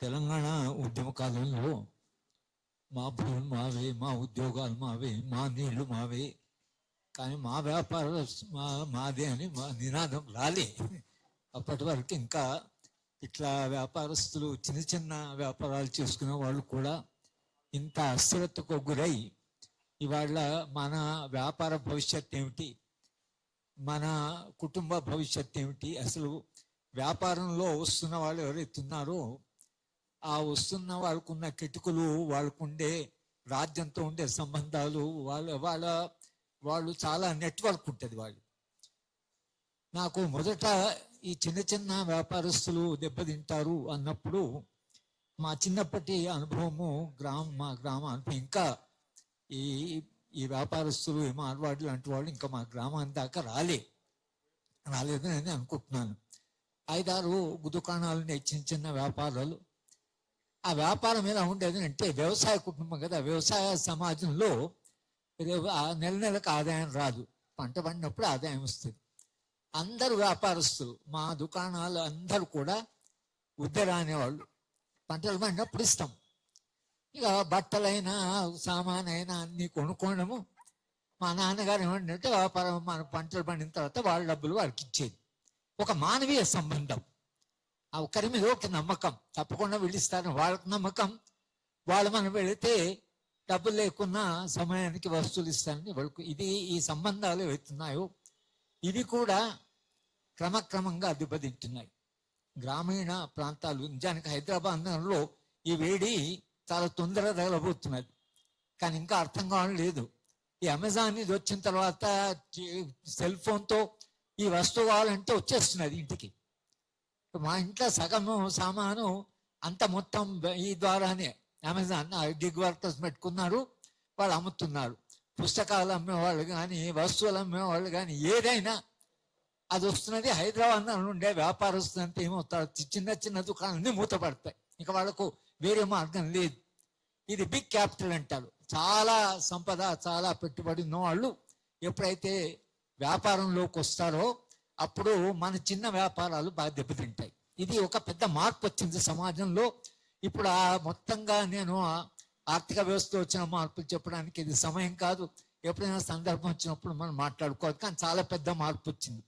తెలంగాణ ఉద్యమ కాలంలో మా భూములు మావే మా ఉద్యోగాలు మావే మా నీళ్ళు మావే. కానీ మా వ్యాపారాలు మా మాదే అని మా నినాదం రాలే. అప్పటి వరకు ఇంకా ఇట్లా వ్యాపారస్తులు చిన్న చిన్న వ్యాపారాలు చేసుకునే వాళ్ళు కూడా ఇంత అస్థిరతకు గురై ఇవాళ మన వ్యాపార భవిష్యత్ ఏమిటి? మన కుటుంబ భవిష్యత్ ఏమిటి? అసలు వ్యాపారంలో వస్తున్న వాళ్ళు ఎవరైతున్నారో ఆ వస్తున్న వాళ్ళకున్న కిటుకులు వాళ్ళకుండే రాజ్యంతో ఉండే సంబంధాలు వాళ్ళ వాళ్ళ వాళ్ళు చాలా నెట్వర్క్ ఉంటుంది వాళ్ళు. నాకు మొదట ఈ చిన్న చిన్న వ్యాపారస్తులు దెబ్బతింటారు అన్నప్పుడు మా చిన్నప్పటి అనుభవము గ్రామ మా గ్రామానికి ఇంకా ఈ ఈ వ్యాపారస్తులు ఈ మార్వాడు లాంటి వాళ్ళు ఇంకా మా గ్రామానికి దాకా రాలే. రాలేదని నేను అనుకుంటున్నాను. ఐదారు దుకాణాలు చిన్న చిన్న వ్యాపారాలు. ఆ వ్యాపారం ఎలా ఉండేది అంటే వ్యవసాయ కుటుంబం కదా వ్యవసాయ సమాజంలో ఆ నెల నెలకు ఆదాయం రాదు. పంట పండినప్పుడు ఆదాయం వస్తుంది. అందరు వ్యాపారస్తులు మా దుకాణాలు అందరూ కూడా ఉద్దర అనేవాళ్ళు. పంటలు పండినప్పుడు ఇస్తాం. ఇక బట్టలైనా సామాన్ అయినా కొనుక్కోవడము. మా నాన్నగారు ఏమంటే వ్యాపారం మన పంటలు పండిన తర్వాత వాళ్ళ డబ్బులు వాళ్ళకి ఇచ్చేది. ఒక మానవీయ సంబంధం. ఆ ఒకరి మీద ఒక నమ్మకం. తప్పకుండా వెళ్ళిస్తారు వాళ్ళకి నమ్మకం. వాళ్ళు మనం వెళితే డబ్బులు లేకున్నా సమయానికి వస్తువులు ఇస్తారని వాళ్ళకు ఇది ఈ సంబంధాలు ఏవైతున్నాయో ఇవి కూడా క్రమక్రమంగా దెబ్బతింటున్నాయి గ్రామీణ ప్రాంతాలు నిజానికి హైదరాబాద్ ఈ వేడి చాలా తొందరగా తగలబోతున్నది. కానీ ఇంకా అర్థం కావడం లేదు. ఈ అమెజాన్ ఇది వచ్చిన తర్వాత సెల్ ఫోన్తో ఈ వస్తువు కావాలంటే వచ్చేస్తున్నది ఇంటికి. మా ఇంట్లో సగము సామాను అంత మొత్తం ఈ ద్వారానే అమెజాన్ గిగ్ వర్కర్స్ పెట్టుకున్నారు. వాళ్ళు అమ్ముతున్నారు. పుస్తకాలు అమ్మేవాళ్ళు కానీ వస్తువులు అమ్మేవాళ్ళు కానీ ఏదైనా అది వస్తున్నది హైదరాబాద్ ఉండే వ్యాపారస్తులు అంటే ఏమవుతారు చిన్న చిన్న దుకాణాలన్నీ మూతపడతాయి ఇంకా వాళ్ళకు వేరే మార్గం లేదు. ఇది బిగ్ క్యాపిటల్ అంటారు. చాలా సంపద చాలా పెట్టుబడి ఉన్న వాళ్ళు ఎప్పుడైతే వ్యాపారంలోకి వస్తారో అప్పుడు మన చిన్న వ్యాపారాలు బాగా దెబ్బతింటాయి. ఇది ఒక పెద్ద మార్పు వచ్చింది సమాజంలో. ఇప్పుడు ఆ మొత్తంగా నేను ఆర్థిక వ్యవస్థ వచ్చిన మార్పులు చెప్పడానికి ఇది సమయం కాదు. ఎప్పుడైనా సందర్భం వచ్చినప్పుడు మనం మాట్లాడుకోవాలి. కానీ చాలా పెద్ద మార్పు వచ్చింది.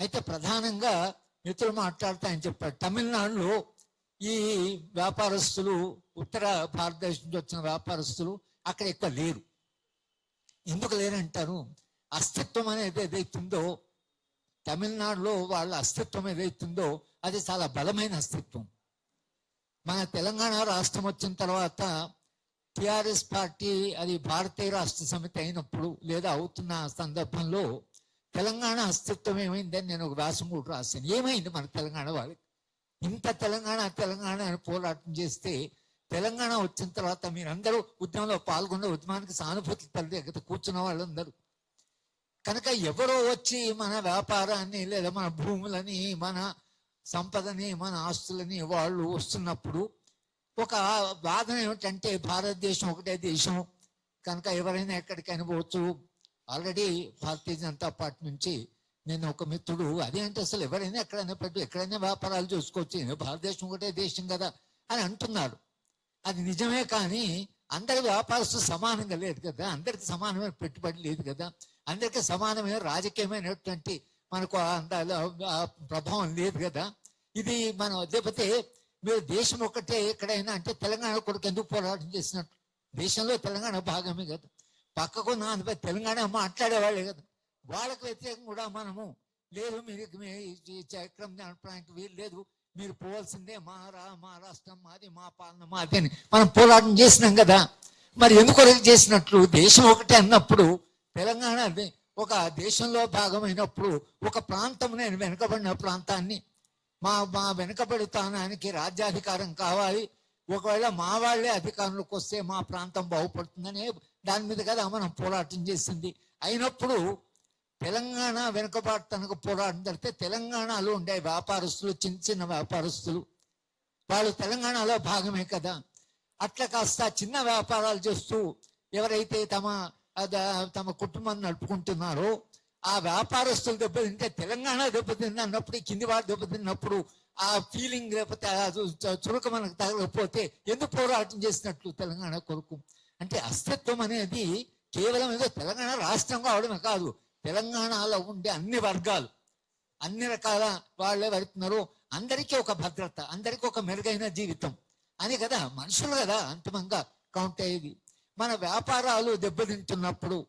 అయితే ప్రధానంగా మిత్రులు మాట్లాడుతా అని చెప్పారు. తమిళనాడులో ఈ వ్యాపారస్తులు ఉత్తర భారతదేశం నుంచి వచ్చిన వ్యాపారస్తులు అక్కడ ఎక్కువ లేరు. ఎందుకు లేరంటారు? అస్తిత్వం అనేది ఏదైతుందో తమిళనాడులో వాళ్ళ అస్తిత్వం ఏదైతుందో అది చాలా బలమైన అస్తిత్వం. మన తెలంగాణ రాష్ట్రం వచ్చిన తర్వాత టిఆర్ఎస్ పార్టీ అది భారతీయ రాష్ట్ర సమితి అయినప్పుడు లేదా అవుతున్న సందర్భంలో తెలంగాణ అస్తిత్వం ఏమైందని నేను ఒక వ్యాసం కూడా రాశాను. ఏమైంది మన తెలంగాణ వాళ్ళకి? ఇంత తెలంగాణ తెలంగాణ అని పోరాటం చేస్తే తెలంగాణ వచ్చిన తర్వాత మీరందరూ ఉద్యమంలో పాల్గొన్న ఉద్యమానికి సానుభూతి తల్లి కూర్చున్న వాళ్ళందరూ కనుక ఎవరో వచ్చి మన వ్యాపారాన్ని లేదా మన భూములని మన సంపదని మన ఆస్తులని వాళ్ళు వస్తున్నప్పుడు ఒక వాదన ఏమిటంటే భారతదేశం ఒకటే దేశం. కనుక ఎవరైనా ఎక్కడికైనా పోవచ్చు. ఆల్రెడీ భారతీయ జనతా పార్టీ నుంచి నేను ఒక మిత్రుడు. అదేంటి అసలు? ఎవరైనా ఎక్కడైనా పెట్టు ఎక్కడైనా వ్యాపారాలు చూసుకోవచ్చు. భారతదేశం ఒకటే దేశం కదా అని అంటున్నాడు. అది నిజమే కానీ అందరి వ్యాపారస్తు సమానంగా లేదు కదా? అందరికి సమానమైన పెట్టుబడి లేదు కదా? అందరికీ సమానమైన రాజకీయమైనటువంటి మనకు అందాల ప్రభావం లేదు కదా? ఇది మనం లేకపోతే మీరు దేశం ఒకటే ఎక్కడైనా అంటే తెలంగాణ కొడుకు ఎందుకు పోరాటం చేసినట్టు? దేశంలో తెలంగాణ భాగమే కదా. పక్కకు నాన్నపై తెలంగాణ మాట్లాడేవాళ్ళే కదా. వాళ్ళకు వ్యతిరేకం కూడా మనము లేదు మీరు మీ చక్రం నడపడానికి వీలు లేదు. మీరు పోవాల్సిందే మా రా మా రాష్ట్రం మాది మా పాలన మాది అని మనం పోరాటం చేసినాం కదా. మరి ఎందుకు చేసినట్లు? దేశం ఒకటే అన్నప్పుడు తెలంగాణ ఒక దేశంలో భాగమైనప్పుడు ఒక ప్రాంతం నేను వెనుకబడిన ప్రాంతాన్ని మా మా వెనుకబడుతానానికి రాజ్యాధికారం కావాలి. ఒకవేళ మా వాళ్ళే అధికారంలోకి వస్తే మా ప్రాంతం బాగుపడుతుందనే దాని మీద కదా మనం పోరాటం చేసింది. అయినప్పుడు తెలంగాణ వెనుకబాటుతనకు పోరాటం జరిగితే తెలంగాణలో ఉండే వ్యాపారస్తులు చిన్న చిన్న వ్యాపారస్తులు వాళ్ళు తెలంగాణలో భాగమే కదా. అట్లా కాస్త చిన్న వ్యాపారాలు చేస్తూ ఎవరైతే తమ తమ కుటుంబం నడుపుకుంటున్నారో ఆ వ్యాపారస్తులు దెబ్బతింటే తెలంగాణ దెబ్బతింది అన్నప్పుడు కింది వాడు దెబ్బతిన్నప్పుడు ఆ ఫీలింగ్ లేకపోతే చురుక మనకు తగలకపోతే ఎందుకు పోరాటం చేసినట్లు తెలంగాణ కొరకు? అంటే అస్తిత్వం అనేది కేవలం ఏదో తెలంగాణ రాష్ట్రం కావడమే కాదు. తెలంగాణలో ఉండే అన్ని వర్గాలు అన్ని రకాల వాళ్ళే వెళ్తున్నారు. అందరికీ ఒక భద్రత అందరికీ ఒక మెరుగైన జీవితం. అని కదా మనుషులు కదా అంతిమంగా కౌంట్ అయ్యేది. మన వ్యాపారాలు దెబ్బతింటున్నప్పుడు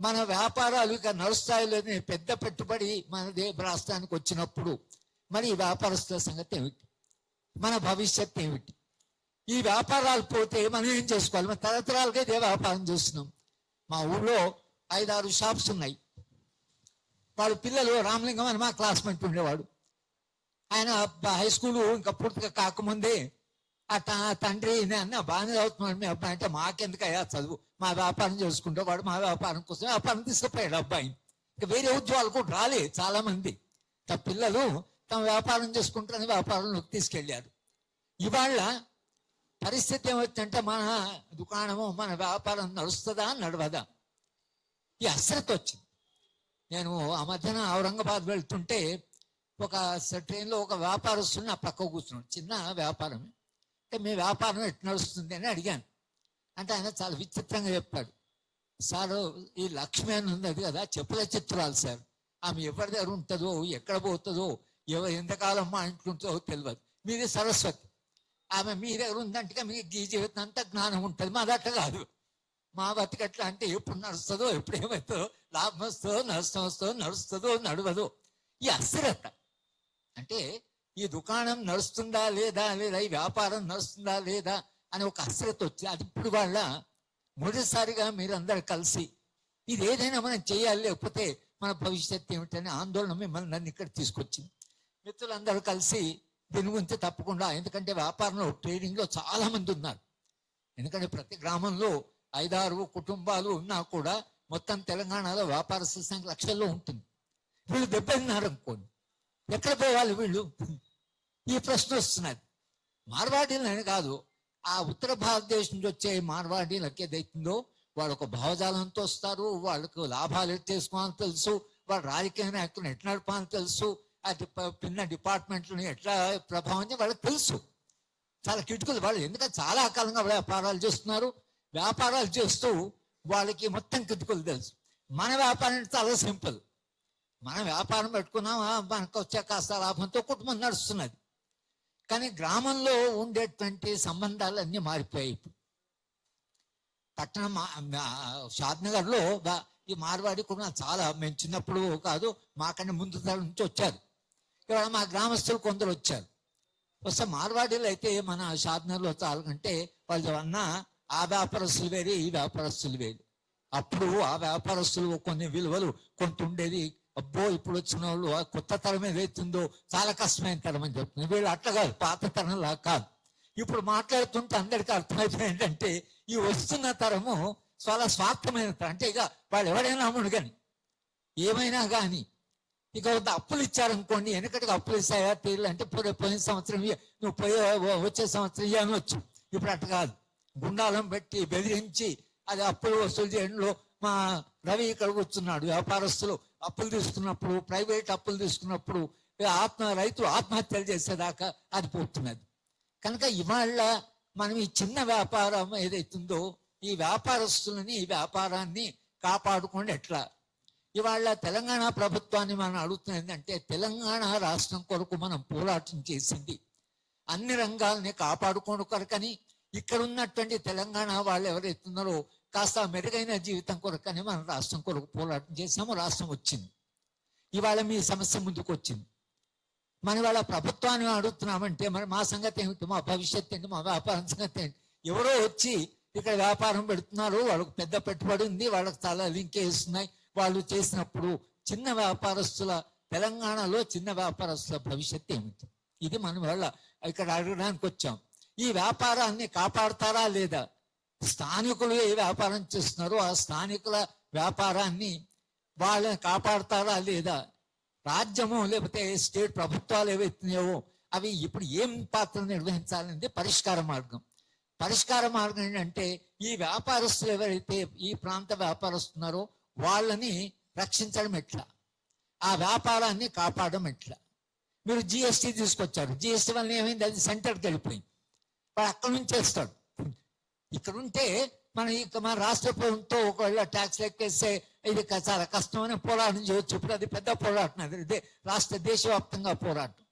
మన వ్యాపారాలు ఇక నడుస్తాయిలోని పెద్ద పెట్టుబడి మన దే రాష్ట్రానికి వచ్చినప్పుడు మరి ఈ వ్యాపారస్తుల సంగతి ఏమిటి? మన భవిష్యత్ ఏమిటి? ఈ వ్యాపారాలు పోతే మనం ఏం చేసుకోవాలి? మన తరతరాలుగా ఇదే వ్యాపారం చేస్తున్నాం. మా ఊళ్ళో ఐదారు షాప్స్ ఉన్నాయి. వాడు పిల్లలు రామలింగం అని మా క్లాస్మేట్ ఉండేవాడు. ఆయన హై స్కూల్ ఇంకా పూర్తిగా కాకముందే ఆ తండ్రి అన్న బాగానే చదువుతున్నాడు మీ అబ్బాయి. అంటే మాకెందుకయ్యా చదువు? మా వ్యాపారం చేసుకుంటే వాడు మా వ్యాపారం కోసం వ్యాపారం తీసుకుపోయాడు అబ్బాయి. ఇక వేరే ఉద్యోగాలు కూడా రాలే చాలా మంది తమ పిల్లలు తమ వ్యాపారం చేసుకుంటారని వ్యాపారంలోకి తీసుకెళ్ళారు. ఇవాళ పరిస్థితి ఏమవుతుందంటే మన దుకాణము మన వ్యాపారం నడుస్తుందా నడవదా? ఈ అశ్రద్ధ వచ్చింది. నేను ఆ మధ్యన ఔరంగాబాద్ వెళ్తుంటే ఒక ట్రైన్లో ఒక వ్యాపారస్తుని నా పక్క కూర్చున్నాడు. చిన్న వ్యాపారం అంటే మీ వ్యాపారం ఎట్లా నడుస్తుంది? అని అడిగాను. అంటే ఆయన చాలా విచిత్రంగా చెప్పాడు. సార్ ఈ లక్ష్మి అని ఉంది అది కదా చెప్పుల చిత్రాలు సార్. ఆమె ఎవరి దగ్గర ఉంటుందో ఎక్కడ పోతుందో ఎవరు ఎంతకాలం మా ఇంట్లో ఉంటుందో తెలియదు మీది సరస్వతి. ఆమె మీ దగ్గర ఉందంటే మీకు ఈ జీవితం అంతా జ్ఞానం ఉంటుంది. మా దట్ట కాదు మా బతికట్లా అంటే ఎప్పుడు నడుస్తుందో ఎప్పుడు ఏమవుతుందో లాభం వస్తుందో నష్టం వస్తుందో నడుస్తుందో నడవదో ఈ అస్థిరత అంటే ఈ దుకాణం నడుస్తుందా లేదా లేదా ఈ వ్యాపారం నడుస్తుందా లేదా అని ఒక అస్థిరత వచ్చి అది ఇప్పుడు వాళ్ళ మొదటిసారిగా మీరందరూ కలిసి ఇది ఏదైనా మనం చేయాలి లేకపోతే మన భవిష్యత్తు ఏమిటనే ఆందోళన మిమ్మల్ని నన్ను ఇక్కడ తీసుకొచ్చింది. మిత్రులందరూ కలిసి దీని గురించి తప్పకుండా ఎందుకంటే వ్యాపారంలో ట్రేడింగ్లో చాలామంది చాలా మంది ఉన్నారు. ఎందుకంటే ప్రతి గ్రామంలో ఐదారు కుటుంబాలు ఉన్నా కూడా మొత్తం తెలంగాణలో వ్యాపార సంఖ్య లక్షల్లో ఉంటుంది. వీళ్ళు దెబ్బతిన్నారు అనుకోండి. ఎక్కడ పోవాలి వీళ్ళు? ఈ ప్రశ్న వస్తున్నది. మార్వాడీలని కాదు ఆ ఉత్తర భారతదేశం నుంచి వచ్చే మార్వాడీలకి ఏదైతుందో వాళ్ళు ఒక భావజాలంతో వస్తారు వాళ్ళకు లాభాలు ఎట్టు చేసుకోవాలని తెలుసు వాళ్ళ రాజకీయ నాయకులను ఎట్లా నడపాలని తెలుసు ఆ పిన్న డిపార్ట్మెంట్లను ఎట్లా ప్రభావం వాళ్ళకి తెలుసు. చాలా కిటుకులు వాళ్ళు ఎందుకంటే చాలా కాలంగా వ్యాపారాలు చేస్తున్నారు వ్యాపారాలు చేస్తూ వాళ్ళకి మొత్తం కిటుకులు తెలుసు. మన వ్యాపారం చాలా సింపుల్. మన వ్యాపారం పెట్టుకున్నామా? మనకు వచ్చే కాస్త లాభంతో కుటుంబం నడుస్తున్నది. కానీ గ్రామంలో ఉండేటువంటి సంబంధాలు అన్నీ మారిపోయాయి ఇప్పుడు. పట్టణం షాద్నగర్లో ఈ మార్వాడి కూడా చాలా మేము చిన్నప్పుడు కాదు మాకన్నా ముందు తరం నుంచి వచ్చారు. ఇవాళ మా గ్రామస్తులు కొందరు వచ్చారు. వస్తే మార్వాడీలు అయితే మన షాద్నగర్లో చాలంటే వాళ్ళు అన్నా ఆ వ్యాపారస్తులు వేరే ఈ వ్యాపారస్తులు వేరు. అప్పుడు ఆ వ్యాపారస్తులు కొన్ని విలువలు కొంత ఉండేది అబ్బో ఇప్పుడు వచ్చిన వాళ్ళు ఆ కొత్త తరం ఏదైతుందో చాలా కష్టమైన తరం అని చెప్తుంది. వీళ్ళు అట్లా కాదు పాత తరంలా కాదు. ఇప్పుడు మాట్లాడుతుంటే అందరికీ అర్థమైపోయింది ఏంటంటే ఈ వస్తున్న తరము చాలా స్వార్థమైన తరం. అంటే ఇక వాళ్ళు ఎవడైనా అమ్ముడు కానీ ఏమైనా కానీ ఇక అప్పులు ఇచ్చారనుకోండి వెనకటికి అప్పులు ఇస్తాయా తీరులు అంటే పోయిన సంవత్సరం నువ్వు పోయే వచ్చే సంవత్సరం ఇవ్వనొచ్చు ఇప్పుడు అట్లా కాదు. గుండాలం పెట్టి బెదిరించి అది అప్పులు వసూలు చేయడంలో మా రవి ఇక్కడ కూర్చున్నాడు. వ్యాపారస్తులు అప్పులు తీసుకున్నప్పుడు ప్రైవేట్ అప్పులు తీసుకున్నప్పుడు ఆత్మ రైతు ఆత్మహత్యలు చేసేదాకా అది పోతున్నది. కనుక ఇవాళ మనం ఈ చిన్న వ్యాపారం ఏదైతుందో ఈ వ్యాపారస్తులని ఈ వ్యాపారాన్ని కాపాడుకోండి ఎట్లా? ఇవాళ తెలంగాణ ప్రభుత్వాన్ని మనం అడుగుతున్నది ఏంటంటే తెలంగాణ రాష్ట్రం కొరకు మనం పోరాటం చేసింది. అన్ని రంగాల్ని కాపాడుకోండి కొరకని ఇక్కడ ఉన్నటువంటి తెలంగాణ వాళ్ళు ఎవరైతున్నారో కాస్త మెరుగైన జీవితం కొరకని మనం రాష్ట్రం కొరకు పోరాటం చేసాము రాష్ట్రం వచ్చింది. ఇవాళ మీ సమస్య ముందుకు వచ్చింది మన వాళ్ళ ప్రభుత్వాన్ని అడుగుతున్నామంటే మరి మా సంగతి ఏమిటి? మా భవిష్యత్ ఏంటి? మా వ్యాపారం సంగతి ఏంటి? ఎవరో వచ్చి ఇక్కడ వ్యాపారం పెడుతున్నారు వాళ్ళకు పెద్ద పెట్టుబడి ఉంది వాళ్ళకి చాలా లింకేజ్ ఉన్నాయి. వాళ్ళు చేసినప్పుడు చిన్న వ్యాపారస్తుల తెలంగాణలో చిన్న వ్యాపారస్తుల భవిష్యత్ ఏమిటి? ఇది మనం వాళ్ళ ఇక్కడ అడగడానికి వచ్చాం. ఈ వ్యాపారాన్ని కాపాడతారా లేదా? స్థానికులు ఏ వ్యాపారం చేస్తున్నారో ఆ స్థానికుల వ్యాపారాన్ని వాళ్ళని కాపాడతారా లేదా? రాజ్యము లేకపోతే స్టేట్ ప్రభుత్వాలు ఏవైతున్నాయో అవి ఇప్పుడు ఏం పాత్ర నిర్వహించాలనేది పరిష్కార మార్గం. పరిష్కార మార్గం ఏంటంటే ఈ వ్యాపారస్తులు ఎవరైతే ఈ ప్రాంత వ్యాపారస్తున్నారో వాళ్ళని రక్షించడం ఎట్లా? ఆ వ్యాపారాన్ని కాపాడడం ఎట్లా? మీరు జిఎస్టీ తీసుకొచ్చారు. జిఎస్టీ వల్ల ఏమైంది? అది సెంటర్కి వెళ్ళిపోయింది. వాడు అక్కడ నుంచి చేస్తాడు ఇక్కడ ఉంటే మన ఇక మన రాష్ట్ర ప్రభుత్వంతో ఒకవేళ ట్యాక్స్ లెక్కేస్తే ఇది చాలా కష్టమైన పోరాటం చేయవచ్చు ఇప్పుడు అది పెద్ద పోరాటం అది. ఇదే రాష్ట్ర దేశవ్యాప్తంగా పోరాటం.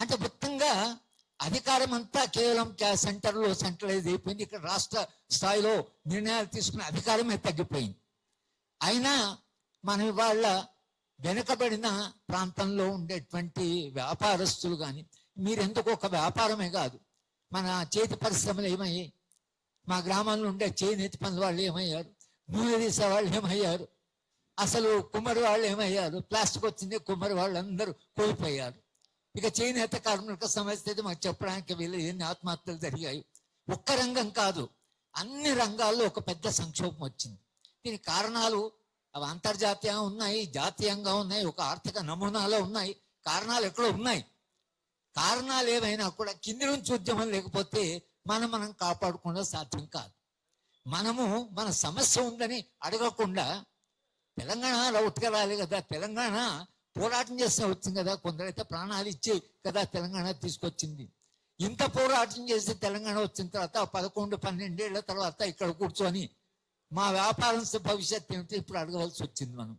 అంటే మొత్తంగా అధికారం అంతా కేవలం సెంటర్లో సెంట్రలైజ్ అయిపోయింది. ఇక్కడ రాష్ట్ర స్థాయిలో నిర్ణయాలు తీసుకునే అధికారమే తగ్గిపోయింది. అయినా మనం ఇవాళ వెనుకబడిన ప్రాంతంలో ఉండేటువంటి వ్యాపారస్తులు కానీ మీరెందుకు ఒక వ్యాపారమే కాదు. మన చేతి పరిశ్రమలు ఏమయ్యాయి? మా గ్రామంలో ఉండే చేనేతి పనుల వాళ్ళు ఏమయ్యారు? నూనె తీసే వాళ్ళు ఏమయ్యారు? అసలు కుమ్మరి వాళ్ళు ఏమయ్యారు? ప్లాస్టిక్ వచ్చింది కుమ్మరి వాళ్ళు అందరూ కోల్పోయారు. ఇక చేనేత కార్మిక సమస్య అయితే మాకు చెప్పడానికి వీళ్ళు ఎన్ని ఆత్మహత్యలు జరిగాయి? ఒక్క రంగం కాదు అన్ని రంగాల్లో ఒక పెద్ద సంక్షోభం వచ్చింది. దీనికి కారణాలు అవి అంతర్జాతీయంగా ఉన్నాయి జాతీయంగా ఉన్నాయి ఒక ఆర్థిక నమూనాలో ఉన్నాయి కారణాలు ఎక్కడో ఉన్నాయి. కారణాలు ఏమైనా కూడా కింది నుంచి ఉద్యమం లేకపోతే మనం మనం కాపాడుకోవడం సాధ్యం కాదు. మనము మన సమస్య ఉందని అడగకుండా తెలంగాణ ఉట్టుకెళ్ళాలి కదా తెలంగాణ పోరాటం చేస్తే వచ్చింది కదా కొందరైతే ప్రాణాలు ఇచ్చి కదా తెలంగాణ తీసుకొచ్చింది. ఇంత పోరాటం చేసి తెలంగాణ వచ్చిన తర్వాత పదకొండు పన్నెండేళ్ళ తర్వాత ఇక్కడ కూర్చొని మా వ్యాపారం భవిష్యత్ ఏమిటి ఇప్పుడు అడగవలసి వచ్చింది మనం.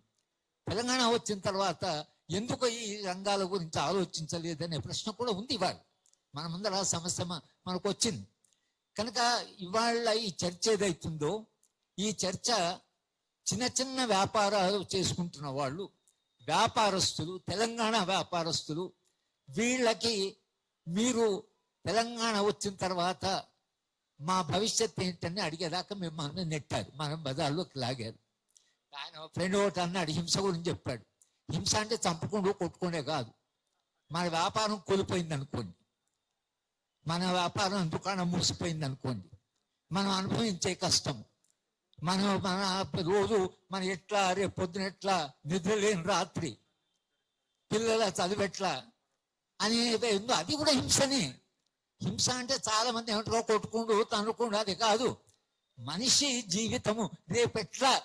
తెలంగాణ వచ్చిన తర్వాత ఎందుకు ఈ రంగాల గురించి ఆలోచించలేదనే ప్రశ్న కూడా ఉంది ఇవాళ. మన ముందర సమస్య మనకు వచ్చింది. కనుక ఇవాళ ఈ చర్చ ఏదైతుందో ఈ చర్చ చిన్న చిన్న వ్యాపారాలు చేసుకుంటున్న వాళ్ళు వ్యాపారస్తులు తెలంగాణ వ్యాపారస్తులు వీళ్ళకి మీరు తెలంగాణ వచ్చిన తర్వాత మా భవిష్యత్ ఏంటని అడిగేదాకా మిమ్మల్ని నెట్టారు. మనం బజార్లోకి లాగారు. ఆయన ఫ్రెండ్ ఒకటి అన్నాడు హింస గురించి చెప్పాడు. హింస అంటే చంపుకుంటూ కొట్టుకునే కాదు. మన వ్యాపారం కోల్పోయింది అనుకోండి మన వ్యాపారం దుకాణం మూసిపోయింది అనుకోండి మనం అనుభవించే కష్టం. మనం మన రోజు మన ఎట్లా రేపు పొద్దున ఎట్లా నిద్ర లేని రాత్రి పిల్లల చదివెట్లా అనేది ఉందో అది కూడా హింసనే. హింస అంటే చాలా మంది ఏమంటారో కొట్టుకుంటూ తనుకుంటూ అది కాదు. మనిషి జీవితము రేపు ఎట్లా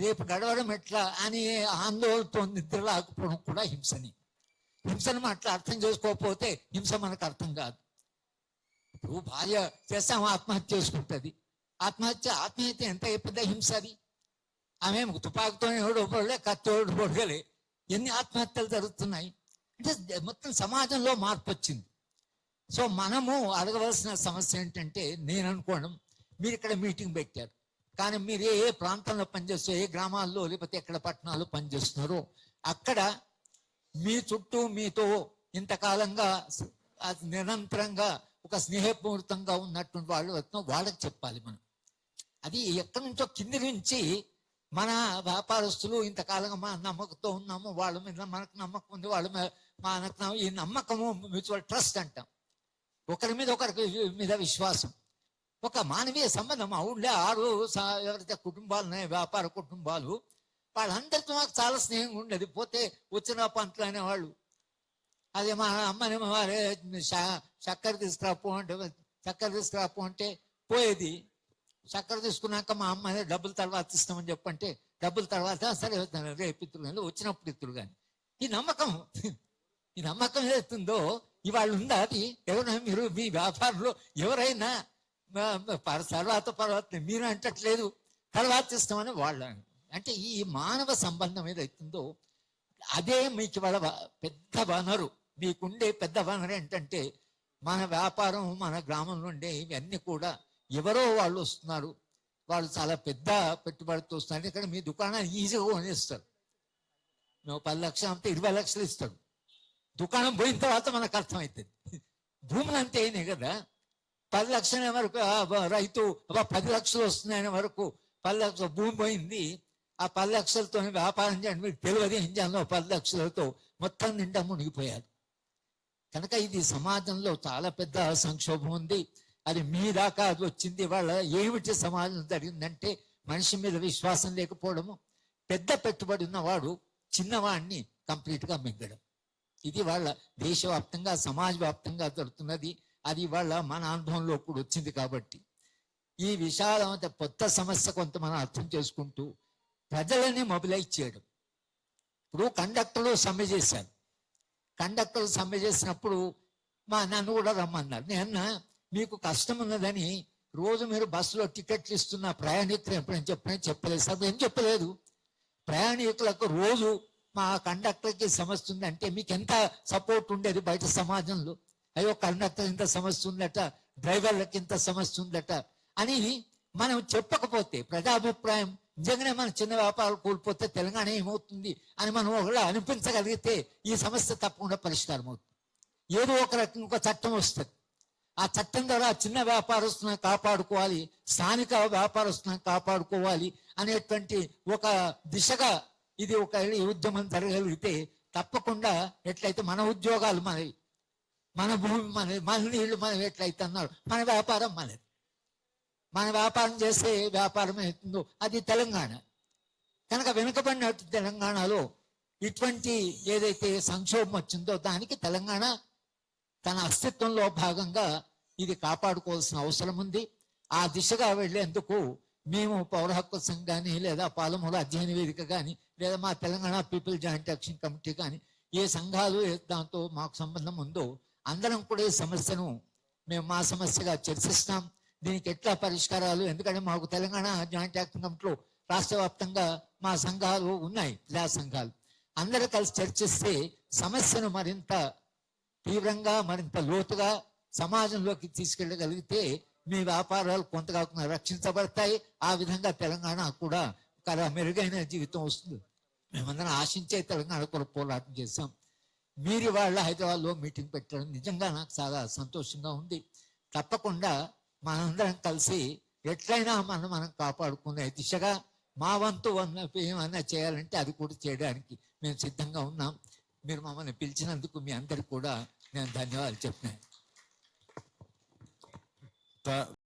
రేపు గడవడం ఎట్లా అని ఆందోళనతో నిద్ర లేకపోవడం కూడా హింసని. హింసను మనం అట్లా అర్థం చేసుకోకపోతే హింస మనకు అర్థం కాదు. ఇప్పుడు భార్య చేస్తాం ఆత్మహత్య చేసుకుంటుంది. ఆత్మహత్య ఆత్మహత్య ఎంత పెద్ద హింస అది ఆమె తుపాకుతో ఓడిపోలే కత్తి ఓడిపోగలే ఎన్ని ఆత్మహత్యలు జరుగుతున్నాయి? అంటే మొత్తం సమాజంలో మార్పు వచ్చింది. సో మనము అడగవలసిన సమస్య ఏంటంటే నేను అనుకోవడం మీరు ఇక్కడ మీటింగ్ పెట్టారు. కానీ మీరు ఏ ఏ ప్రాంతంలో పనిచేస్తూ ఏ గ్రామాల్లో లేకపోతే ఎక్కడ పట్టణాల్లో పనిచేస్తున్నారో అక్కడ మీ చుట్టూ మీతో ఇంతకాలంగా అది నిరంతరంగా ఒక స్నేహపూరితంగా ఉన్నటువంటి వాళ్ళు వస్తున్న వాళ్ళకి చెప్పాలి మనం. అది ఎక్కడి నుంచో కింది నుంచి మన వ్యాపారస్తులు ఇంతకాలంగా మా నమ్మకంతో ఉన్నాము వాళ్ళ మీద మనకు నమ్మకం ఉంది వాళ్ళ మీద మనకు ఈ నమ్మకము మ్యూచువల్ ట్రస్ట్ అంటాం. ఒకరి మీద ఒకరికి మీద విశ్వాసం. ఒక మానవీయ సంబంధం. ఆ ఆరు ఎవరైతే కుటుంబాలు వ్యాపార కుటుంబాలు వాళ్ళందరితో నాకు చాలా స్నేహంగా ఉండేది. పోతే వచ్చిన పంటలు అనేవాళ్ళు. అదే మా అమ్మనేమో వారే చక్కెర తీసుకురాపో అంటే చక్కెర తీసుకురాపో అంటే పోయేది. చక్కెర తీసుకున్నాక మా అమ్మ డబ్బులు తర్వాత ఇస్తామని చెప్పంటే డబ్బులు తర్వాత సరే రేపు ఇత్తులు కానీ వచ్చినప్పుడు ఇత్తులు కానీ. ఈ నమ్మకం ఈ నమ్మకం ఏదైతుందో ఇవాళ ఉందా అది? ఎవరైనా మీరు మీ వ్యాపారంలో ఎవరైనా తర్వాత పర్వాత మీరు అంటట్లేదు. తర్వాత ఇస్తామని వాళ్ళు అంటే ఈ మానవ సంబంధం ఏదైతుందో అదే మీకు ఇవాళ పెద్ద వనరు. మీకుండే పెద్ద వనరు ఏంటంటే మన వ్యాపారం మన గ్రామం నుండి ఇవన్నీ కూడా ఎవరో వాళ్ళు వస్తున్నారు. వాళ్ళు చాలా పెద్ద పెట్టుబడితో వస్తున్నారు. ఇక్కడ మీ దుకాణాన్ని ఈజీగా కొనిస్తారు. నువ్వు పది లక్షలు అంటే ఇరవై లక్షలు ఇస్తాడు దుకాణం పోయిన తర్వాత మనకు అర్థమవుతుంది భూములు అంతే అయినాయి కదా. పది లక్షల వరకు రైతు పది లక్షలు వస్తున్నాయనే వరకు పది లక్షల భూమి పోయింది. ఆ పది లక్షలతో వ్యాపారం చేయండి మీకు తెలియదు ఏం చేయాలో పది లక్షలతో మొత్తం నిండా మునిగిపోయారు. కనుక ఇది సమాజంలో చాలా పెద్ద సంక్షోభం ఉంది. అది మీ దాకా అది వచ్చింది. వాళ్ళ ఏమిటి సమాజం జరిగిందంటే మనిషి మీద విశ్వాసం లేకపోవడము. పెద్ద పెట్టుబడి ఉన్నవాడు చిన్నవాడిని కంప్లీట్గా మింగడం. ఇది వాళ్ళ దేశవ్యాప్తంగా సమాజ వ్యాప్తంగా జరుగుతున్నది. అది ఇవాళ మన అనుభవంలో కూడా వచ్చింది కాబట్టి. ఈ విశాలమైన కొత్త సమస్య కొంత మనం అర్థం చేసుకుంటూ ప్రజలని మొబిలైజ్ చేయడం. ఇప్పుడు కండక్టర్లు సమ్మె చేశారు. కండక్టర్లు సమ్మె చేసినప్పుడు మా నన్ను కూడా రమ్మన్నారు. నేను మీకు కష్టం ఉన్నదని రోజు మీరు బస్సులో టికెట్లు ఇస్తున్న ప్రయాణికులు ఎప్పుడైనా చెప్పని చెప్పలేదు. సార్ ఏం చెప్పలేదు. ప్రయాణికులకు రోజు మా కండక్టర్కి సమస్య ఉందంటే మీకు ఎంత సపోర్ట్ ఉండేది బయట సమాజంలో? అయ్యో కండక్టర్ ఇంత సమస్య ఉందట డ్రైవర్లకు ఇంత సమస్య ఉందట అని మనం చెప్పకపోతే ప్రజాభిప్రాయం నిజంగానే మన చిన్న వ్యాపారాలు కోల్పోతే తెలంగాణ ఏమవుతుంది అని మనం ఒకవేళ అనిపించగలిగితే ఈ సమస్య తప్పకుండా పరిష్కారం అవుతుంది. ఏదో ఒక రకం ఒక చట్టం వస్తుంది. ఆ చట్టం ద్వారా చిన్న వ్యాపారస్తులను కాపాడుకోవాలి స్థానిక వ్యాపారస్తులను కాపాడుకోవాలి అనేటువంటి ఒక దిశగా ఇది ఒక ఉద్యమం జరగగలిగితే తప్పకుండా ఎట్లయితే మన ఉద్యోగాలు మనవి మన భూమి మనది మన నీళ్ళు మనం ఎట్లయితే అన్నారు మన వ్యాపారం మనది. మన వ్యాపారం చేసే వ్యాపారం అవుతుందో? అది తెలంగాణ. కనుక వెనుకబడినట్టు తెలంగాణలో ఇటువంటి ఏదైతే సంక్షోభం వచ్చిందో దానికి తెలంగాణ తన అస్తిత్వంలో భాగంగా ఇది కాపాడుకోవాల్సిన అవసరం ఉంది. ఆ దిశగా వెళ్ళేందుకు మేము పౌర హక్కు సంఘాన్ని లేదా పాలమూల అధ్యయన వేదిక కానీ లేదా మా Telangana people joint action committee కానీ ఏ సంఘాలు దాంతో మాకు సంబంధం ఉందో అందరం కూడా ఈ సమస్యను మేము మా సమస్యగా చర్చిస్తాం. దీనికి ఎట్లా పరిష్కారాలు? ఎందుకంటే మాకు తెలంగాణ జాయింట్ యాక్షన్ కమిటీలో రాష్ట్ర వ్యాప్తంగా మా సంఘాలు ఉన్నాయి ప్రజా సంఘాలు. అందరూ కలిసి చర్చిస్తే సమస్యను మరింత తీవ్రంగా మరింత లోతుగా సమాజంలోకి తీసుకెళ్ళగలిగితే మీ వ్యాపారాలు కొంత కాకుండా రక్షించబడతాయి. ఆ విధంగా తెలంగాణ కూడా ఒక మెరుగైన జీవితం వస్తుంది. మేమందరం ఆశించే తెలంగాణ కొరకు పోరాటం చేశాం. మీరు వాళ్ళ హైదరాబాద్లో మీటింగ్ పెట్టడం నిజంగా నాకు చాలా సంతోషంగా ఉంది. తప్పకుండా మనందరం కలిసి ఎట్లయినా మనం మనం కాపాడుకునే దిశగా మా వంతు ఏమైనా చేయాలంటే అది కూడా చేయడానికి మేము సిద్ధంగా ఉన్నాం. మీరు మమ్మల్ని పిలిచినందుకు మీ అందరికి కూడా నేను ధన్యవాదాలు చెప్తున్నాను. త-